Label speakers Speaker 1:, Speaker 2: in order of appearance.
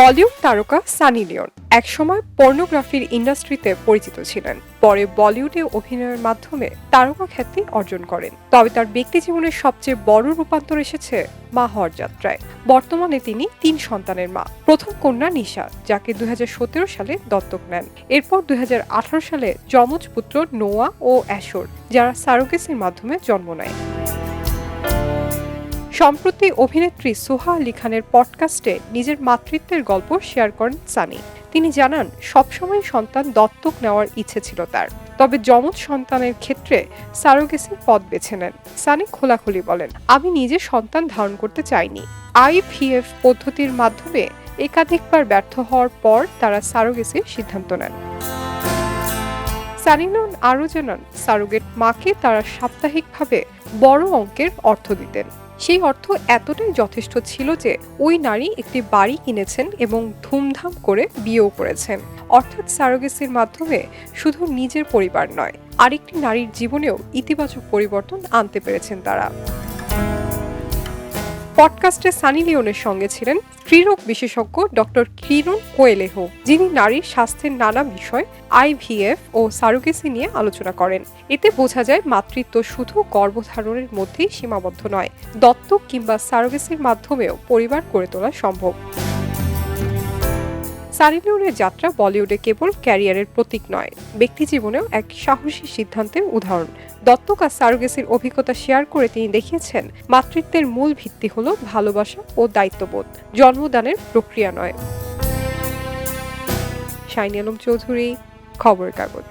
Speaker 1: বলিউড তারকা সানি লিওন একসময় পর্নোগ্রাফির ইন্ডাস্ট্রিতে পরিচিত ছিলেন। পরে বলিউডে অভিনয়ের মাধ্যমে তারকা খ্যাতি অর্জন করেন। তবে তার ব্যক্তি জীবনের সবচেয়ে বড় রূপান্তর এসেছে মা হওয়ার যাত্রায়। বর্তমানে তিনি তিন সন্তানের মা। প্রথম কন্যা নিশা, যাকে দুই হাজার সতেরো সালে দত্তক নেন। এরপর দুই হাজার আঠারো সালে যমজ পুত্র নোয়া ও অ্যাশোর, যারা সারোগেসির মাধ্যমে জন্ম নেয়। সম্প্রতি অভিনেত্রী সোহা আলী খানের পডকাস্টে নিজের মাতৃত্বের গল্প শেয়ার করেন সানি। তিনি জানান, সবসময় সন্তান দত্তক নেওয়ার ইচ্ছে ছিল তার। তবে যমজ সন্তানের ক্ষেত্রে সারোগেসির পথ বেছে নেন। সানি খোলাখুলি বলেন, আমি নিজে সন্তান ধারণ করতে চাইনি। আইভিএফ পদ্ধতির মাধ্যমে একাধিকবার ব্যর্থ হওয়ার পর তারা সারোগেসির সিদ্ধান্ত নেন। সানিনন আরও জানান, সারোগেট মাকে তারা সাপ্তাহিকভাবে বড় অঙ্কের অর্থ দিতেন। সেই অর্থ এতটাই যথেষ্ট ছিল যে ওই নারী একটি বাড়ি কিনেছেন এবং ধুমধাম করে বিয়েও করেছেন। অর্থাৎ সারোগেসির মাধ্যমে শুধু নিজের পরিবার নয়, আরেকটি নারীর জীবনেও ইতিবাচক পরিবর্তন আনতে পেরেছেন তারা। পডকাস্টে সানি লিওনের সঙ্গে ছিলেন স্ত্রীরোগ বিশেষজ্ঞ ডক্টর কিরণ কোয়েলেহ, যিনি নারীর স্বাস্থ্যের নানা বিষয় আইভিএফ ও সারোগেসি নিয়ে আলোচনা করেন। এতে বোঝা যায় মাতৃত্ব শুধু গর্ভধারণের মধ্যেই সীমাবদ্ধ নয়, দত্তক কিংবা সারোগেসির মাধ্যমেও পরিবার করে তোলা সম্ভব। লিওনের যাত্রা বলিউডে কেবল ক্যারিয়ারের প্রতীক নয় ব্যক্তি জীবনেও এক সাহসী সিদ্ধান্তের উদাহরণ। দত্তক আর সারোগেসির অভিজ্ঞতা শেয়ার করে তিনি দেখিয়েছেন, মাতৃত্বের মূল ভিত্তি হল ভালোবাসা ও দায়িত্ববোধ, জন্মদানের প্রক্রিয়া নয়। শাইনি আলম চৌধুরী, খবর কাগজ।